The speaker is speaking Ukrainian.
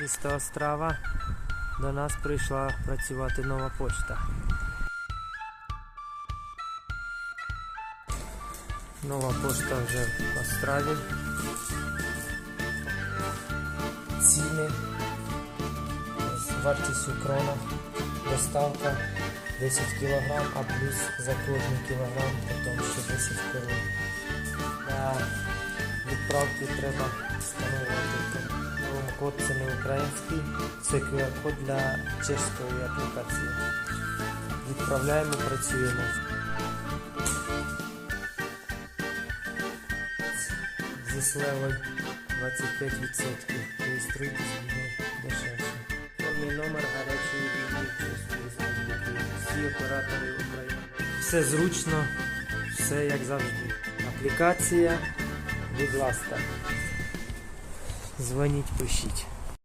Місто Острава. До нас прийшла працювати нова почта. Нова пошта вже в Остраві. Ціни. Вартість у кронах. Доставка 10 кг, а плюс за кожний кілограм потім ще 10 крон. Для відправки треба встановити код це не український, це QR-код для чеської аплікації. Відправляємо, працюємо. Зі слевою 25%. Реєструйтесь дешевше. Повний номер гарячої лінії Чеської республіки. Всі оператори України. Все зручно, все як завжди. Аплікація, будь ласка. Дзвоніть, пишіть.